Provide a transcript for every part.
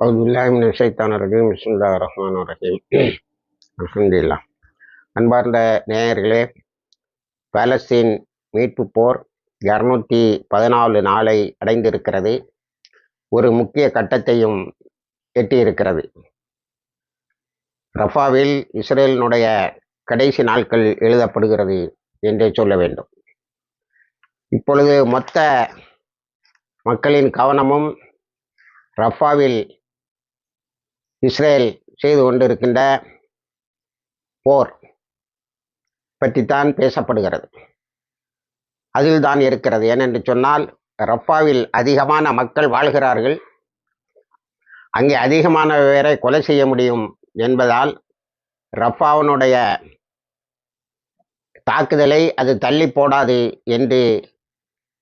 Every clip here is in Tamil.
அவுதுல்லாஹிம் சைத்தான ரஹீம் விஸ்முல்லா ரஹ்மான் ரஹீம் அலமதுல்லா அன்பார்ந்த நேயர்களே பாலஸ்தீன் மீட்பு போர் இரநூத்தி பதினாலு நாளை அடைந்திருக்கிறது. ஒரு முக்கிய கட்டத்தையும் எட்டியிருக்கிறது. ரஃபாவில் இஸ்ரேலினுடைய கடைசி நாட்கள் எழுதப்படுகிறது என்றே சொல்ல வேண்டும். இப்பொழுது மொத்த மக்களின் கவனமும் ரஃபாவில் இஸ்ரேல் செய்து கொண்டிருக்கின்ற போர் பற்றித்தான் பேசப்படுகிறது. அதில் தான் இருக்கிறது. ஏனென்று சொன்னால் ரஃபாவில் அதிகமான மக்கள் வாழ்கிறார்கள். அங்கே அதிகமான பேரை கொலை செய்ய முடியும் என்பதால் ரஃபாவினுடைய தாக்குதலை அது தள்ளி போடாது என்று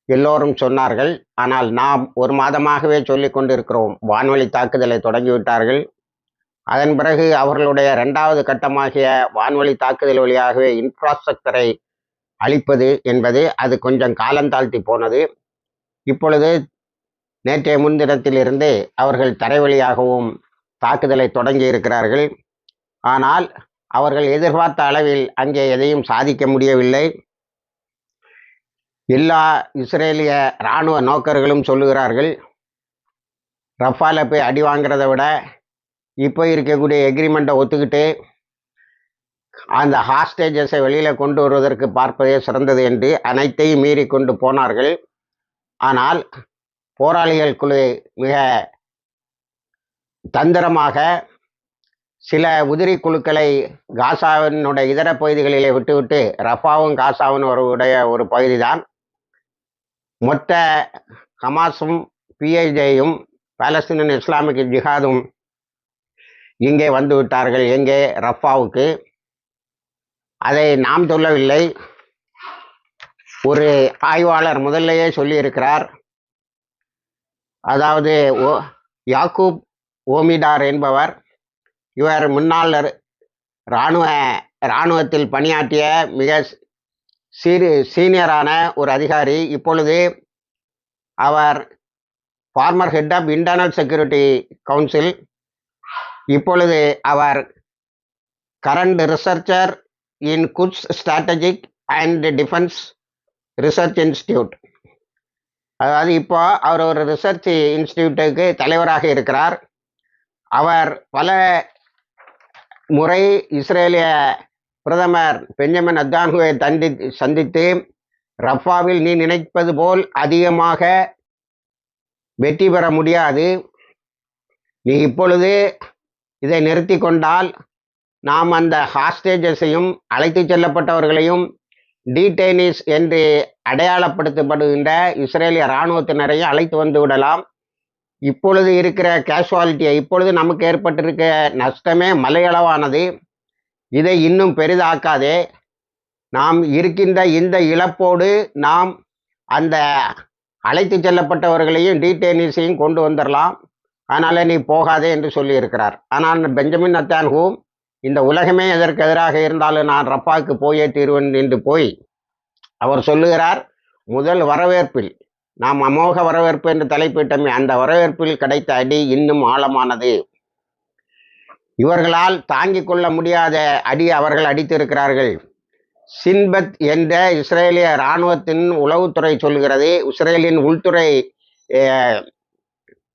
எல்லோரும் சொன்னார்கள். ஆனால் நாம் ஒரு மாதமாகவே சொல்லிக் கொண்டிருக்கிறோம். வான்வழி தாக்குதலை தொடங்கிவிட்டார்கள். அதன் பிறகு அவர்களுடைய இரண்டாவது கட்டமாகிய வான்வழி தாக்குதல் வழியாகவே இன்ஃப்ராஸ்ட்ரக்சரை அளிப்பது என்பது அது கொஞ்சம் காலந்தாழ்த்தி போனது. இப்பொழுது நேற்றைய முன்தினத்திலிருந்து அவர்கள் தரை வழியாகவும் தாக்குதலை தொடங்கி இருக்கிறார்கள். ஆனால் அவர்கள் எதிர்பார்த்த அளவில் அங்கே எதையும் சாதிக்க முடியவில்லை. எல்லா இஸ்ரேலிய இராணுவ நோக்கர்களும் சொல்லுகிறார்கள் ரஃபால போய் அடி வாங்குறதை விட இப்போ இருக்கக்கூடிய எக்ரிமெண்ட்டை ஒத்துக்கிட்டு அந்த ஹாஸ்டேஜஸை வெளியில் கொண்டு வருவதற்கு பார்ப்பதே சிறந்தது என்று அனைத்தையும் மீறி கொண்டு போனார்கள். ஆனால் போராளிகள் குழு மிக தந்திரமாக சில உதிரி குழுக்களை காசாவினுடைய இதர பகுதிகளிலே விட்டுவிட்டு ரஃபாவும் காசாவும் ஒரு உடைய ஒரு பகுதி தான் மொத்த ஹமாஸும் பிஐஜேயும் பாலஸ்தீனன் இஸ்லாமிக் ஜிஹாதும் இங்கே வந்து விட்டார்கள். எங்கே? ரஃபாவுக்கு. அதை நாம் சொல்லவில்லை. ஒரு ஆய்வாளர் முதல்லையே சொல்லியிருக்கிறார். அதாவது ஓ யாக்கூப் ஓமிடார் என்பவர் இவர் முன்னாள் இராணுவ இராணுவத்தில் பணியாற்றிய மிக சீரு சீனியரான ஒரு அதிகாரி. இப்பொழுது அவர் former head of internal security council இப்பொழுது அவர் current researcher in goods strategic and defence research institute அதாவது இப்போ அவர் ஒரு ரிசர்ச் இன்ஸ்டியூட்டுக்கு தலைவராக இருக்கிறார். அவர் பல முறை இஸ்ரேலிய பிரதமர் பெஞ்சமின் அத்தானுவை தந்தி சந்தித்து ரஃபாவில் நீ நினைப்பது போல் அதிகமாக வெற்றி பெற முடியாது. நீ இப்பொழுது இதை நிறுத்தி கொண்டால் நாம் அந்த ஹாஸ்டேஜஸையும் அழைத்து செல்லப்பட்டவர்களையும் டீடைனிஸ் என்று அடையாளப்படுத்தப்படுகின்ற இஸ்ரேலிய இராணுவத்தினரையும் அழைத்து வந்து விடலாம். இப்பொழுது இருக்கிற கேஷுவாலிட்டியை இப்பொழுது நமக்கு ஏற்பட்டிருக்க நஷ்டமே மலையளவானது. இதை இன்னும் பெரிதாக்காதே. நாம் இருக்கின்ற இந்த இழப்போடு நாம் அந்த அழைத்து செல்லப்பட்டவர்களையும் டீடைனிஸையும் கொண்டு வந்துடலாம் அதனால் நீ போகாதே என்று சொல்லியிருக்கிறார். ஆனால் பெஞ்சமின் நத்தான்ஹூ இந்த உலகமே எதற்கு எதிராக இருந்தாலும் நான் ரப்பாவுக்கு போயே தீர்வேன் என்று போய் அவர் சொல்லுகிறார் முதல் வரவேற்பில் நாம் அமோக வரவேற்பு என்று தலைப்பிட்டமே அந்த வரவேற்பில் கிடைத்த அடி இன்னும் ஆழமானது. இவர்களால் தாங்கிக் கொள்ள முடியாத அடி அவர்கள் அடித்திருக்கிறார்கள். சின்பத் என்ற இஸ்ரேலிய இராணுவத்தின் உளவுத்துறை சொல்கிறது இஸ்ரேலின் உள்துறை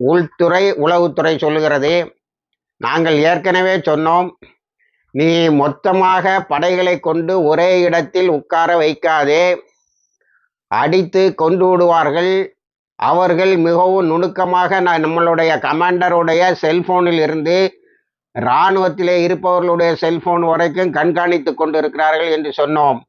உள்துறை உளவுத்துறை சொல்லுகிறது. நாங்கள் ஏற்கனவே சொன்னோம் நீ மொத்தமாக படைகளை கொண்டு ஒரே இடத்தில் உட்கார வைக்காதே. அடித்து கொண்டு விடுவார்கள். அவர்கள் மிகவும் நுணுக்கமாக நம்மளுடைய கமாண்டருடைய செல்போனில் இருந்து இராணுவத்திலே இருப்பவர்களுடைய செல்போன் வரைக்கும் கண்காணித்து கொண்டிருக்கிறார்கள் என்று சொன்னோம்.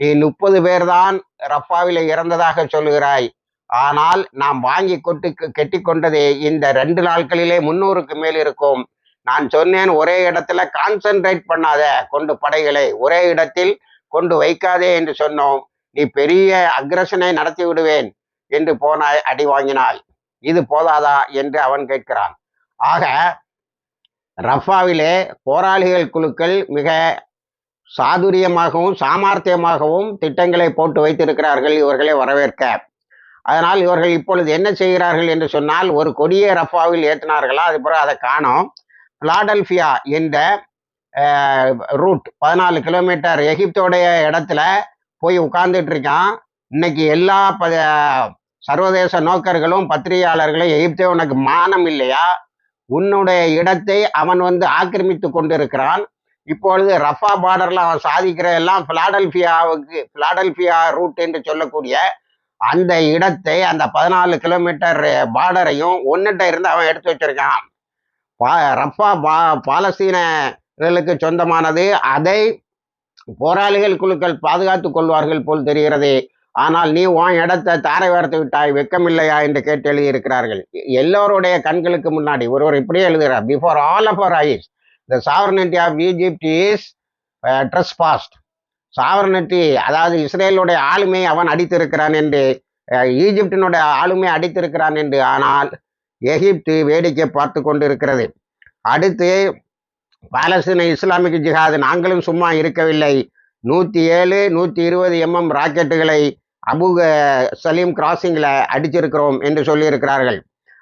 நீ முப்பது பேர்தான் ரஃபாவில் இறந்ததாக சொல்லுகிறாய். ஆனால் நாம் வாங்கி கொட்டு கெட்டி கொண்டதே இந்த ரெண்டு நாட்களிலே முன்னூறுக்கு மேல் இருக்கும். நான் சொன்னேன் ஒரே இடத்துல கான்சென்ட்ரேட் பண்ணாத கொண்டு படைகளை ஒரே இடத்தில் கொண்டு வைக்காதே என்று சொன்னோம். நீ பெரிய அக்ரஷனை நடத்தி விடுவேன் என்று போனாய் அடி வாங்கினாய். இது போதாதா என்று அவன் கேட்கிறான். ஆக ரஃபாவிலே போராளிகள் குழுக்கள் மிக சாதுரியமாகவும் சாமர்த்தியமாகவும் திட்டங்களை போட்டு வைத்திருக்கிறார்கள் இவர்களை வரவேற்க. அதனால் இவர்கள் இப்பொழுது என்ன செய்கிறார்கள் என்று சொன்னால் ஒரு கொடிய ரஃபாவில் ஏற்றினார்களா அது பிறகு அதை காணோம். பிலாடல்பியா என்ற ரூட் பதினாலு கிலோமீட்டர் எகிப்தோடைய இடத்துல போய் உட்கார்ந்துட்டு இருக்கான். இன்னைக்கு எல்லா ப சர்வதேச நோக்கர்களும் பத்திரிகையாளர்களும் எகிப்தே உனக்கு மானம் இல்லையா? உன்னுடைய இடத்தை அவன் வந்து ஆக்கிரமித்து கொண்டிருக்கிறான். இப்பொழுது ரஃபா பார்டரில் அவன் சாதிக்கிற எல்லாம் பிலாடல்பியாவுக்கு பிலாடல்பியா ரூட் என்று சொல்லக்கூடிய அந்த இடத்தை அந்த பதினாலு கிலோமீட்டர் பார்டரையும் ஒன்றுகிட்ட இருந்து அவன் எடுத்து வச்சிருக்கான். பா ரப்பா பா பாலஸ்தீனர்களுக்கு சொந்தமானது. அதை போராளிகள் குழுக்கள் பாதுகாத்து கொள்வார்கள் போல் தெரிகிறது. ஆனால் நீ உன் இடத்தை தாரை வார்த்து விட்டாய் வெக்கமில்லையா என்று கேட்டு எழுதியிருக்கிறார்கள். எல்லோருடைய கண்களுக்கு முன்னாடி ஒருவர் இப்படியே எழுதுகிறார். Before all of our eyes the sovereignty of Egypt is trespassed sovereignty அதாவது இஸ்ரேலுடைய ஆளுமை அவன் அடித்திருக்கிறான் என்று ஈஜிப்டினுடைய ஆளுமை அடித்திருக்கிறான் என்று ஆனால் எகிப்து வேடிக்கை பார்த்து கொண்டிருக்கிறது. அடுத்து பாலஸ்தீன இஸ்லாமிக் ஜிஹாது நாங்களும் சும்மா இருக்கவில்லை. நூற்றி ஏழு நூற்றி இருபது எம்எம் ராக்கெட்டுகளை அபு சலீம் கிராசிங்கில் அடிச்சிருக்கிறோம் என்று சொல்லியிருக்கிறார்கள்.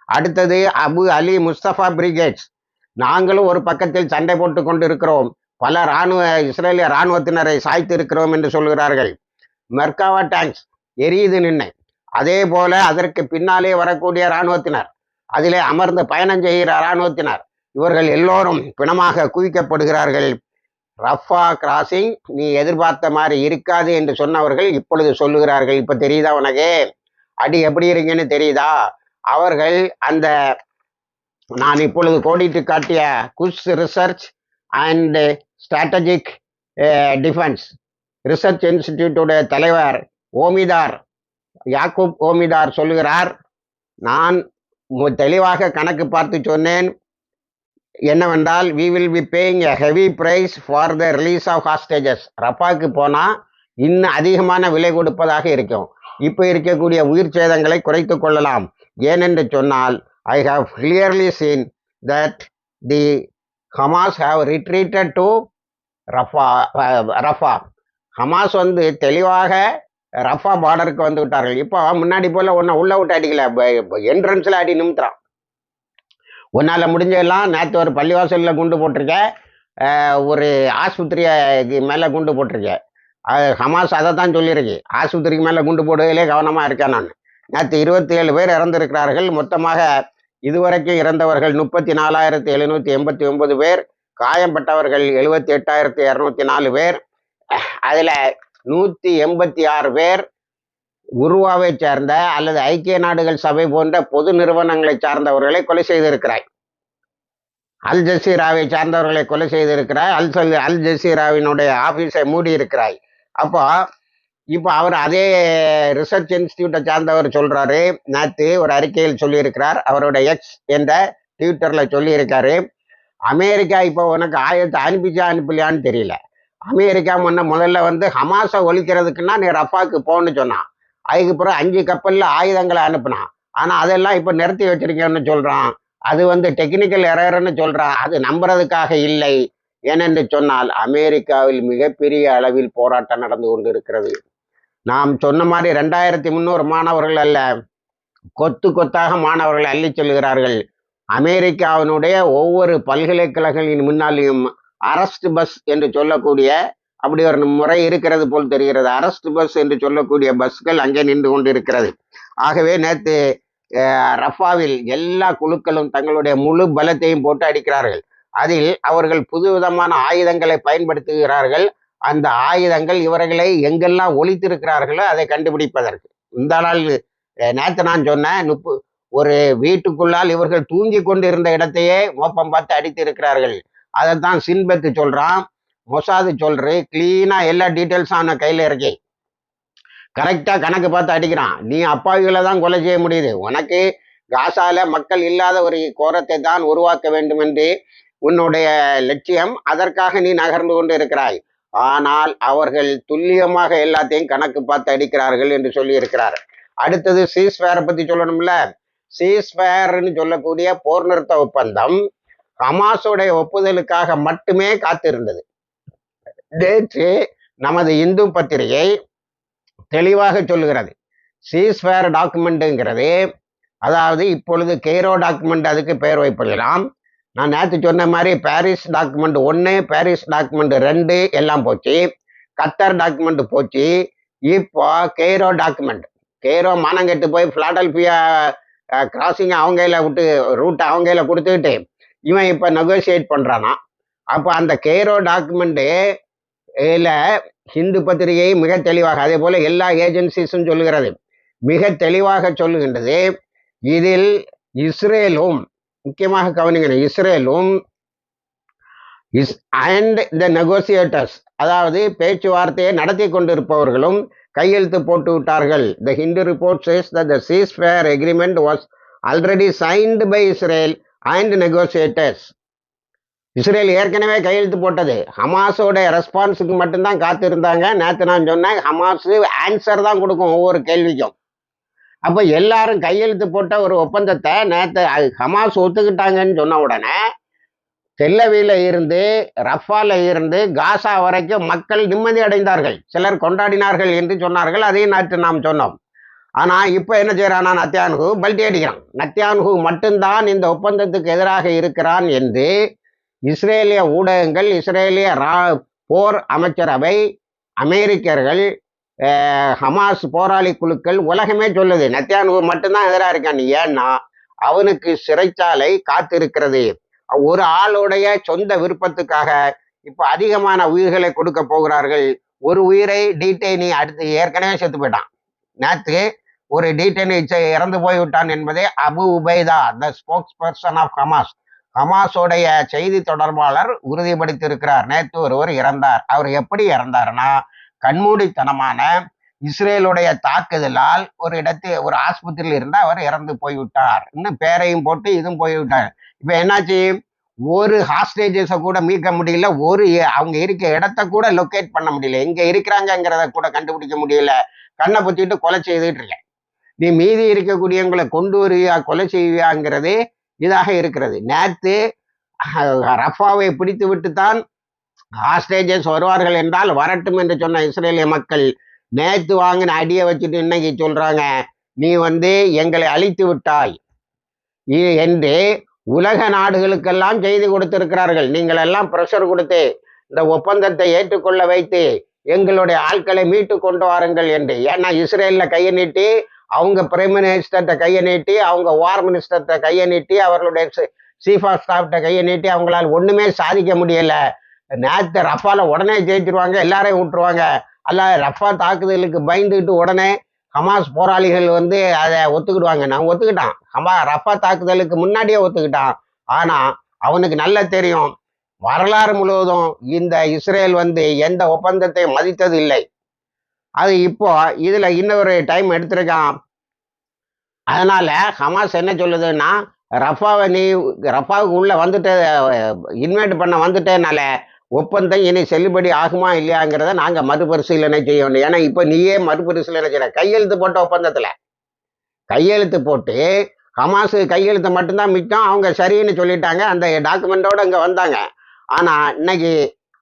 அடுத்தது அபு அலி முஸ்தபா பிரிகேட்ஸ். நாங்களும் ஒரு பக்கத்தில் சண்டை போட்டு கொண்டு இருக்கிறோம் பல இராணுவ இஸ்ரேலிய இராணுவத்தினரை சாய்த்து இருக்கிறோம் என்று சொல்கிறார்கள். மெர்காவா டேங்க்ஸ் எரியுது நின்று. அதே போல அதற்கு பின்னாலே வரக்கூடிய இராணுவத்தினர் அதிலே அமர்ந்து பயணம் செய்கிற இராணுவத்தினர் இவர்கள் எல்லோரும் பிணமாக குவிக்கப்படுகிறார்கள். ரஃபா கிராசிங் நீ எதிர்பார்த்த மாதிரி இருக்காது என்று சொன்னவர்கள் இப்பொழுது சொல்லுகிறார்கள். இப்ப தெரியுதா உனக்கு? அடி எப்படி இருக்கீங்கன்னு தெரியுதா? அவர்கள் அந்த நான் இப்பொழுது கோடிட்டு காட்டிய குஸ் research and strategic defence research இன்ஸ்டிடியூட்டுடைய தலைவர் ஓமிதார் யாக்கூப் ஓமிதார் சொல்லுகிறார் நான் தெளிவாக கணக்கு பார்த்து சொன்னேன். என்னவென்றால் we will be paying a heavy price for the release of hostages ரப்பாக்கு போனால் இன்னும் அதிகமான விலை கொடுப்பதாக இருக்கும். இப்போ இருக்கக்கூடிய உயிர் சேதங்களை குறைத்து கொள்ளலாம். ஏனென்று சொன்னால் I have clearly seen that the Hamas have retreated to Rafah Rafah. Hamas வந்து தெளிவாக ரஃபா பார்டருக்கு வந்து விட்டார்கள். இப்போ முன்னாடி போல் ஒன்றை உள்ளே விட்டு அடிக்கல. என்ட்ரன்ஸில் அடி நிமித்துறான் உன்னால் முடிஞ்சதெல்லாம் நேற்று ஒரு பள்ளிவாசலில் குண்டு போட்டிருக்க ஒரு ஆஸ்பத்திரியை மேலே குண்டு போட்டிருக்க அது ஹமாஸ் அதை தான் சொல்லியிருக்கு. ஆஸ்பத்திரிக்கு மேலே குண்டு போடுவதிலே கவனமாக இருக்கேன் நான். நேற்று இருபத்தி ஏழு பேர் இறந்திருக்கிறார்கள். மொத்தமாக இதுவரைக்கும் இறந்தவர்கள் முப்பத்தி நாலாயிரத்தி எழுநூற்றி எண்பத்தி ஒன்பது பேர் காயம்பட்டவர்கள் எழுபத்தி எட்டாயிரத்தி இரநூத்தி நாலு பேர் அதில் நூற்றி எண்பத்தி ஆறு பேர் உருவாவை சேர்ந்த அல்லது ஐக்கிய நாடுகள் சபை போன்ற பொது நிறுவனங்களை சார்ந்தவர்களை கொலை செய்திருக்கிறாய். அல் ஜசீராவை சார்ந்தவர்களை கொலை செய்திருக்கிறாய். அல் சொல் அல் ஜசீராவினுடைய ஆபீஸை மூடி இருக்கிறாய் அப்போ இப்போ அவர் அதே ரிசர்ச் இன்ஸ்டியூட்டை சார்ந்தவர் சொல்கிறாரு நேற்று ஒரு அறிக்கையில் சொல்லியிருக்கிறார். அவரோட எக்ஸ் என்ற ட்விட்டரில் சொல்லியிருக்காரு. அமெரிக்கா இப்போ உனக்கு ஆயத்தை அனுப்பிச்சா அனுப்பலையான்னு தெரியல. அமெரிக்கா முன்ன முதல்ல வந்து ஹமாஸை ஒழிக்கிறதுக்குன்னா நீ ரஃபாக்கு போன்னு சொன்னான். அதுக்கு பிறகு அஞ்சு கப்பலில் ஆயுதங்களை அனுப்புனான். ஆனால் அதெல்லாம் இப்போ நிறுத்தி வச்சிருக்கேன்னு சொல்கிறான் அது வந்து டெக்னிக்கல் எரர்னு சொல்கிறான் அது நம்புறதுக்காக இல்லை. ஏனென்று சொன்னால் அமெரிக்காவில் மிகப்பெரிய அளவில் போராட்டம் நடந்து கொண்டிருக்கிறது. நாம் சொன்ன மாதிரி ரெண்டாயிரத்தி முந்நூறு மாணவர்கள் அல்ல. கொத்து கொத்தாக மாணவர்கள் அள்ளி செல்கிறார்கள். அமெரிக்காவினுடைய ஒவ்வொரு பல்கலைக்கழகங்களின் முன்னாலேயும் அரஸ்ட் பஸ் என்று சொல்லக்கூடிய அப்படி ஒரு முறை இருக்கிறது போல் தெரிகிறது. அரஸ்ட் பஸ் என்று சொல்லக்கூடிய பஸ்கள் அங்கே நின்று கொண்டிருக்கிறது. ஆகவே நேற்று ரஃபாவில் எல்லா குழுக்களும் தங்களுடைய முழு பலத்தையும் போட்டு அடிக்கிறார்கள். அதில் அவர்கள் புதுவிதமான ஆயுதங்களை பயன்படுத்துகிறார்கள். அந்த ஆயுதங்கள் இவர்களை எங்கெல்லாம் ஒழித்திருக்கிறார்களோ அதை கண்டுபிடிப்பதற்கு. இந்த நாள் நேற்று நான் சொன்னேன் முப்பு ஒரு வீட்டுக்குள்ளால் இவர்கள் தூங்கி கொண்டு இருந்த இடத்தையே மோப்பம் பார்த்து அடித்து இருக்கிறார்கள் அதைத்தான் சின்பத்து சொல்றான் மொசாது சொல்கிற கிளீனா எல்லா டீட்டெயில்ஸும் அவன் கையில் இருக்கே கரெக்டாக கணக்கு பார்த்து அடிக்கிறான். நீ அப்பாவிகளை தான் கொலை செய்ய முடியுது. உனக்கு காசால மக்கள் இல்லாத ஒரு கோரத்தை தான் உருவாக்க வேண்டும் என்று உன்னுடைய லட்சியம் அதற்காக நீ நகர்ந்து கொண்டு இருக்கிறாய். ஆனால் அவர்கள் துல்லியமாக எல்லாத்தையும் கணக்கு பார்த்து அடிக்கிறார்கள் என்று சொல்லி இருக்கிறார் அடுத்தது சீஸ்வேரை பத்தி சொல்லணும்ல. சீஸ்வேர்னு சொல்லக்கூடிய போர் நிறுத்த ஒப்பந்தம் ஹமாஸுடைய ஒப்புதலுக்காக மட்டுமே காத்திருந்தது. நேற்று நமது இந்து பத்திரிகை தெளிவாக சொல்லுகிறது. சீஸ்வேர் டாக்குமெண்ட்டுங்கிறது அதாவது இப்பொழுது கெய்ரோ டாக்குமெண்ட் அதுக்கு பெயர் வைப்பிடலாம் நான் நேற்று சொன்ன மாதிரி பாரிஸ் டாக்குமெண்ட் ஒன்று பாரிஸ் டாக்குமெண்ட் ரெண்டு எல்லாம் போச்சு. கத்தர் டாக்குமெண்ட் போச்சு. இப்போ கெய்ரோ டாக்குமெண்ட் கெய்ரோ மானங்கெட்டு போய் பிளாடல்பியா கிராசிங் அவங்க கையில் விட்டு ரூட்டை அவங்க கையில் கொடுத்துக்கிட்டு இவன் இப்போ நெகோசியேட் பண்ணுறானா அப்போ அந்த கெய்ரோ டாக்குமெண்ட்டு இதில் ஹிந்து பத்திரிகை மிக தெளிவாக அதே போல் எல்லா ஏஜென்சிஸும் சொல்லுகிறது. மிக தெளிவாக சொல்லுகின்றது. இதில் இஸ்ரேலும் முக்கியமாக கவனிக்கணும் இஸ்ரேலும் இஸ் அண்ட் த நெகோசியேட்டர்ஸ் அதாவது பேச்சுவார்த்தையை நடத்தி கொண்டிருப்பவர்களும் கையெழுத்து போட்டு விட்டார்கள். The Hindu report says the ceasefire agreement was already signed by Israel and negotiators Israel ஏற்கனவே கையெழுத்து போட்டது. ஹமாஸோட ரெஸ்பான்ஸுக்கு மட்டும்தான் காத்திருந்தாங்க. நேற்று நான் சொன்னேன் ஹமாஸு ஆன்சர் தான் கொடுக்கும் ஒவ்வொரு கேள்விக்கும். அப்போ எல்லாரும் கையெழுத்து போட்ட ஒரு ஒப்பந்தத்தை நேற்று அது ஹமாஸ் ஒத்துக்கிட்டாங்கன்னு சொன்ன உடனே தெல்லவியில் இருந்து ரஃபால இருந்து காசா வரைக்கும் மக்கள் நிம்மதி அடைந்தார்கள். சிலர் கொண்டாடினார்கள் என்று சொன்னார்கள். அதையும் நேற்று நாம் சொன்னோம். ஆனால் இப்போ என்ன செய்யறானா நத்தியான்ஹு பல்டி அடிக்கிறான் நத்தியான்ஹு மட்டும்தான் இந்த ஒப்பந்தத்துக்கு எதிராக இருக்கிறான் என்று இஸ்ரேலிய ஊடகங்கள் இஸ்ரேலிய ரா போர் அமைச்சரவை அமெரிக்கர்கள் ஹமாஸ் போராளி குழுக்கள் உலகமே சொல்லுது. நத்தியானுகு மட்டும்தான் எதிராக இருக்கான். ஏன்னா அவனுக்கு சிறைச்சாலை காத்திருக்கிறது. ஒரு ஆளுடைய சொந்த விருப்பத்துக்காக இப்போ அதிகமான உயிர்களை கொடுக்க போகிறார்கள். ஒரு உயிரை டீடைனி அடுத்து ஏற்கனவே செத்து போயிட்டான். நேற்று ஒரு டீடைனி இறந்து போய்விட்டான் என்பதே Abu Ubaida the spokesperson of Hamas ஹமாஸோடைய செய்தி தொடர்பாளர் உறுதிப்படுத்தியிருக்கிறார். நேற்று ஒருவர் இறந்தார். அவர் எப்படி இறந்தாருன்னா கண்மூடித்தனமான இஸ்ரேலுடைய தாக்குதலால் ஒரு இடத்து ஒரு ஆஸ்பத்திரியில் இருந்து அவர் இறந்து போய்விட்டார். இன்னும் பேரையும் போட்டு இதுவும் போய்விட்டார். இப்போ என்னாச்சு? ஒரு ஹாஸ்டேஜஸை கூட மீட்க முடியல. ஒரு அவங்க இருக்க இடத்த கூட லொக்கேட் பண்ண முடியல. எங்க இருக்கிறாங்கங்கிறத கூட கண்டுபிடிக்க முடியல. கண்ணை பொத்திட்டு கொலை செய்துட்டு இருக்கேன். நீ மீதி இருக்கக்கூடியவங்களை கொண்டு வருவியா கொலை செய்வியாங்கிறது இதாக இருக்கிறது. நேற்று ரஃபாவை பிடித்து விட்டு தான் ஹாஸ்டேஜஸ் வருவார்கள் என்றால் வரட்டும் என்று சொன்ன இஸ்ரேலிய மக்கள் நேற்று வாங்கின அடியை வச்சுட்டு இன்னைக்கு சொல்றாங்க நீ வந்து எங்களை அழித்து விட்டாய். என்று உலக நாடுகளுக்கெல்லாம் செய்து கொடுத்திருக்கிறார்கள். நீங்கள் எல்லாம் ப்ரெஷர் கொடுத்து இந்த ஒப்பந்தத்தை ஏற்றுக்கொள்ள வைத்து எங்களுடைய ஆட்களை மீட்டு கொண்டு வாருங்கள் என்று. ஏன்னா இஸ்ரேலில் கையை நீட்டி அவங்க பிரைம் மினிஸ்டர்கிட்ட கையை நீட்டி அவங்க வார் மினிஸ்டர்கிட்ட கையை நீட்டி அவர்களுடைய சீஃப் ஆஃப் ஸ்டாஃப்கிட்ட கையை நீட்டி அவங்களால் ஒன்றுமே சாதிக்க முடியல. நேற்று ரஃபால உடனே ஜெயிச்சிருவாங்க எல்லாரையும் விட்டுருவாங்க. அல்ல ரஃபா தாக்குதலுக்கு பயந்துக்கிட்டு உடனே ஹமாஸ் போராளிகள் வந்து அதை ஒத்துக்கிடுவாங்க. நான் ஒத்துக்கிட்டான். ஹமா ரஃபா தாக்குதலுக்கு முன்னாடியே ஒத்துக்கிட்டான். ஆனா அவனுக்கு நல்லா தெரியும். வரலாறு முழுவதும் இந்த இஸ்ரேல் வந்து எந்த ஒப்பந்தத்தை மதித்தது இல்லை அது இப்போ இதுல இன்னொரு டைம் எடுத்திருக்கான். அதனால ஹமாஸ் என்ன சொல்லுதுன்னா ரஃபாவை நீ ரஃபாவுக்கு உள்ள வந்துட்டு இன்வைட் பண்ண வந்துட்டேனால ஒப்பந்தம் இனி செல்லுபடி ஆகுமா இல்லையாங்கிறத நாங்கள் மறுபரிசீலனை செய்ய வேண்டும். ஏன்னா இப்போ நீயே மறுபரிசீலனை செய்யற. கையெழுத்து போட்ட ஒப்பந்தத்தில். கையெழுத்து போட்டு ஹமாஸு கையெழுத்து மட்டும்தான் மிச்சம். அவங்க சரின்னு சொல்லிட்டாங்க. அந்த டாக்குமெண்ட்டோடு இங்கே வந்தாங்க. ஆனால் இன்னைக்கு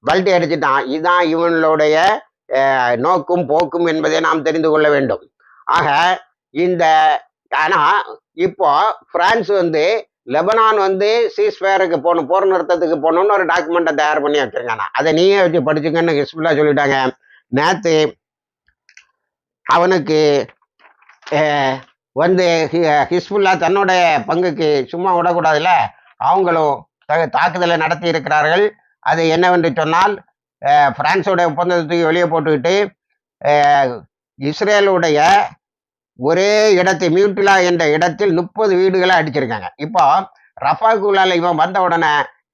பல்ட்டி அடிச்சிட்டான். இதுதான் இவனுடைய நோக்கும் போக்கும் என்பதை நாம் தெரிந்து கொள்ள வேண்டும். ஆக இந்த ஆனால் இப்போ பிரான்ஸ் வந்து லெபனான் வந்து சீஸ்ஃபேருக்கு போகணும் போர் நிறுத்தத்துக்கு போகணும்னு ஒரு டாக்குமெண்ட்டை தயார் பண்ணி வச்சிருக்காங்க அதை நீயே வச்சு படிச்சுங்கன்னு ஹிஸ்புல்லா சொல்லிட்டாங்க. நேற்று அவனுக்கு வந்து ஹி- ஹிஸ்புல்லா தன்னுடைய பங்குக்கு சும்மா விடக்கூடாதுல்ல? அவங்களும் த- தாக்குதலை நடத்தி இருக்கிறார்கள். அது என்னவென்று சொன்னால் அஹ், ஒப்பந்தத்துக்கு வெளியே போட்டுக்கிட்டு இஸ்ரேலுடைய ஒரே இடத்தை மியூட்டிலா என்ற இடத்தில் முப்பது வீடுகளை அடிச்சிருக்காங்க. இப்போ ரஃபாக்குள்ளால இவன் வந்த உடனே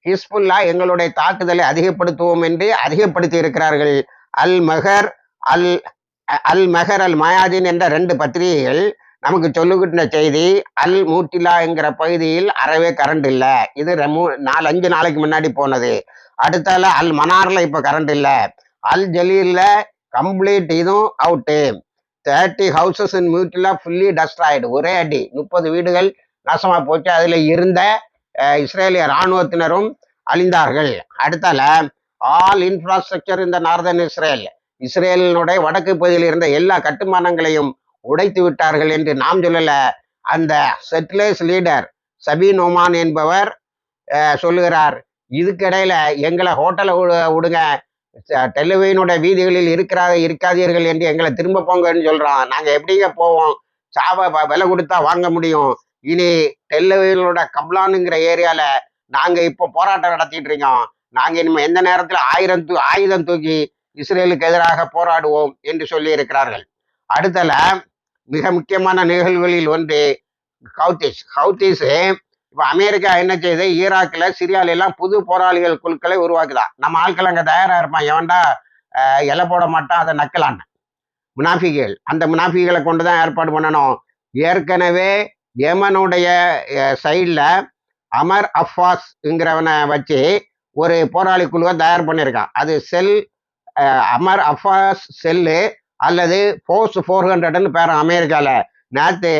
ஹிஸ்புல்லா எங்களுடைய தாக்குதலை அதிகப்படுத்துவோம் என்று அதிகப்படுத்தி இருக்கிறார்கள். அல் மெஹர் அல் அல் மெஹர் அல் மாயாதீன் என்ற ரெண்டு பத்திரிகைகள் நமக்கு சொல்லுகின்ற செய்தி அல் மூட்டிலா என்கிற பகுதியில் அறவே கரண்ட் இல்லை. இது ரெமூ- நாலு அஞ்சு நாளைக்கு முன்னாடி போனது. அடுத்தால அல் மனார்ல இப்போ கரண்ட் இல்லை. அல் ஜலீல்ல கம்ப்ளீட் இதுவும் out thirty houses in Metula fully destroyed ஒரே அடி. முப்பது வீடுகள் நாசமாக போச்சு. அதில் இருந்த இஸ்ரேலிய இராணுவத்தினரும் அழிந்தார்கள். அடுத்தால ஆல் இன்ஃப்ராஸ்ட்ரக்சர் இந்த நார்தன் இஸ்ரேல் இஸ்ரேலினுடைய வடக்கு பகுதியில் இருந்த எல்லா கட்டுமானங்களையும் உடைத்து விட்டார்கள் என்று நாம் சொல்லல. அந்த செட்லேஸ் லீடர் சபீன் ஒமான் என்பவர் சொல்லுகிறார் இதுக்கிடையில எங்களை ஹோட்டலை விடுங்க டெல்லுவையினுடைய வீதிகளில் இருக்கிறா இருக்காதீர்கள் என்று எங்களை திரும்ப போங்கன்னு சொல்றான். நாங்க எப்படிங்க போவோம்? சாவை வ- விலை கொடுத்தா வாங்க முடியும். இனி டெல்லுவையிலோட கப்லானுங்கிற ஏரியால நாங்க இப்போ போராட்டம் நடத்திட்டு இருக்கோம். நாங்க இனிமே எந்த நேரத்துல ஆயிரம் தூ ஆயுதம் தூக்கி இஸ்ரேலுக்கு எதிராக போராடுவோம் என்று சொல்லி இருக்கிறார்கள். அடுத்தல மிக முக்கியமான நிகழ்வுகளில் ஒன்று ஹவுத்திஸ் ஹவுத்திஸ் இப்போ அமெரிக்கா என்ன செய்யுது ஈராக்ல சிரியால எல்லாம் புது போராளிகள் குழுக்களை உருவாக்குதான் நம்ம ஆட்கள் அங்கே தயாரா இருப்பான். எவன்டா இலை போட மாட்டான் அதை நக்கலான். முனாஃபிகள். அந்த முனாஃபிகளை கொண்டு தான் ஏற்பாடு பண்ணணும். ஏற்கனவே யமனுடைய சைடில் அமர் அஃபாஸ்ங்கிறவனை வச்சு ஒரு போராளி குழுவை தயார் பண்ணியிருக்கான். அது செல் அமர் அஃபாஸ் செல்லு அல்லது ஃபோர்ஸ் ஃபோர் ஹண்ட்ரட்னு பேர் அமெரிக்காவில் நேற்று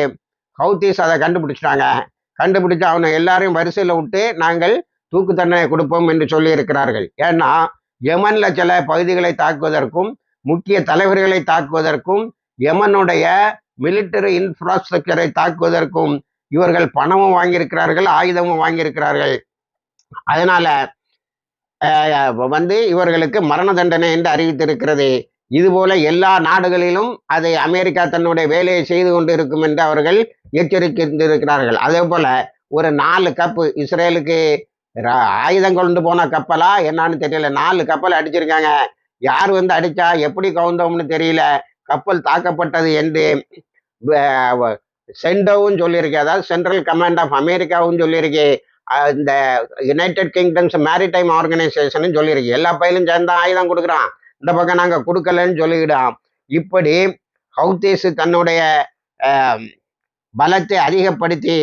ஹவுத்தீஸ் அதை கண்டுபிடிச்சிட்டாங்க. கண்டுபிடிச்சு அவனை எல்லாரையும் வரிசையில் விட்டு நாங்கள் தூக்கு தண்டனை கொடுப்போம் என்று சொல்லியிருக்கிறார்கள். ஏன்னா யமனில் சில பகுதிகளை தாக்குவதற்கும் முக்கிய தலைவர்களை தாக்குவதற்கும் யமனுடைய மிலிட்டரி இன்ஃப்ராஸ்ட்ரக்சரை தாக்குவதற்கும் இவர்கள் பணமும் வாங்கியிருக்கிறார்கள் ஆயுதமும் வாங்கியிருக்கிறார்கள். அதனால வந்து இவர்களுக்கு மரண தண்டனை என்று அறிவித்திருக்கிறது. இதுபோல எல்லா நாடுகளிலும் அதை அமெரிக்கா தன்னுடைய வேலையை செய்து கொண்டு இருக்கும் என்று அவர்கள் எச்சரிக்கின்றிருக்கிறார்கள் அதே போல ஒரு நாலு கப்பு இஸ்ரேலுக்கு ஆயுதம் கொண்டு போன கப்பலா என்னன்னு தெரியல. நாலு கப்பல் அடிச்சிருக்காங்க. யார் வந்து அடிச்சா எப்படி கவுந்தோம்னு தெரியல. கப்பல் தாக்கப்பட்டது என்று சென்டோவும் சொல்லியிருக்கு. அதாவது சென்ட்ரல் கமாண்ட் ஆஃப் அமெரிக்காவும் சொல்லியிருக்கு. இந்த யுனைடெட் கிங்டம்ஸ் மேரிடைம் ஆர்கனைசேஷன் சொல்லியிருக்கு. எல்லா பயிலும் சேர்ந்து ஆயுதம் கொடுக்குறான். இந்த பக்கம் நாங்கள் கொடுக்கலன்னு சொல்லிவிடும் இப்படி ஹவுத்தேஸ் தன்னுடைய பலத்தை அதிகப்படுத்தி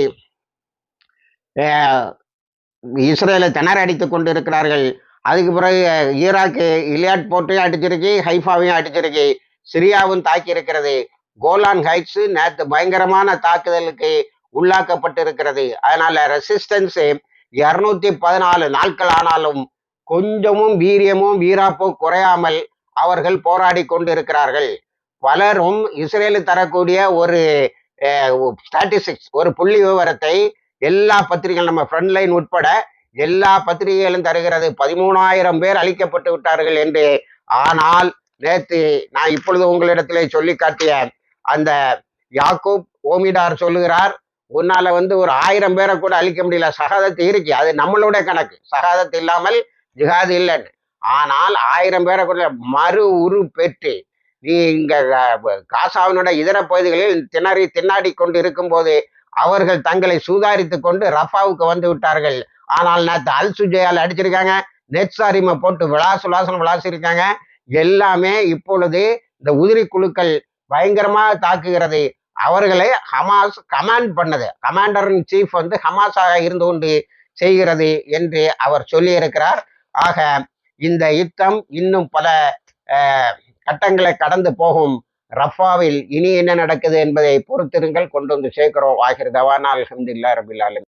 இஸ்ரேலை திணறடித்து கொண்டு இருக்கிறார்கள் அதுக்கு பிறகு ஈராக்கு இலியாட் போர்ட்டையும் அடிச்சிருக்கு ஹைஃபாவையும் அடிச்சிருக்கு சிரியாவும் தாக்கி இருக்கிறது கோலான் ஹைட்ஸ் நேற்று பயங்கரமான தாக்குதலுக்கு உள்ளாக்கப்பட்டு இருக்கிறது அதனால ரெசிஸ்டன்ஸ் இரநூத்தி பதினாலு நாட்கள் ஆனாலும் கொஞ்சமும் வீரியமும் வீராப்பும் குறையாமல் அவர்கள் போராடி கொண்டிருக்கிறார்கள். பலரும் இஸ்ரேலு தரக்கூடிய ஒரு ஸ்டாட்டிஸ்டிக்ஸ் ஒரு புள்ளி விவரத்தை எல்லா பத்திரிகைகள் நம்ம ஃப்ரண்ட் லைன் உட்பட எல்லா பத்திரிகைகளும் தருகிறது. பதிமூணாயிரம் பேர் அழிக்கப்பட்டு விட்டார்கள் என்று. ஆனால் நேற்று நான் இப்பொழுது உங்களிடத்திலே சொல்லி காட்டிய அந்த யாக்கூப் ஓமிடார் சொல்லுகிறார் உன்னால வந்து ஒரு ஆயிரம் பேரை கூட அழிக்க முடியல. சகாதத்து இருக்கு. அது நம்மளுடைய கணக்கு. சகாதத்து இல்லாமல் ஜிகாது இல்லைன்னு. ஆனால் ஆயிரம் பேரை கூட மறு உரு பெற்று நீ இங்க காசாவினோட காசாவினுடைய இதர பகுதிகளில் திணறி திண்ணாடி கொண்டு இருக்கும்போது அவர்கள் தங்களை சூதாரித்து கொண்டு ரஃபாவுக்கு வந்து விட்டார்கள். ஆனால் நேற்று அல் சுஜயால் அடிச்சிருக்காங்க நெட்சாரிமை போட்டு விளாசு விளாசம் விளாசிருக்காங்க. எல்லாமே இப்பொழுது இந்த உதிரி குழுக்கள் பயங்கரமாக தாக்குகிறது. அவர்களை ஹமாஸ் கமாண்ட் பண்ணது கமாண்டர் இன் சீஃப் வந்து ஹமாஸாக இருந்து கொண்டு செய்கிறது என்று அவர் சொல்லியிருக்கிறார். ஆக இந்த யுத்தம் இன்னும் பல கட்டங்களை கடந்து போகும். ரஃபாவில் இனி என்ன நடக்குது என்பதை பொறுத்திருங்கள். கொண்டு வந்து சேர்க்கிறோம். ஆகிர் தவானா அல்ஹம்துலில்லாஹ் ரபில் ஆலமீன்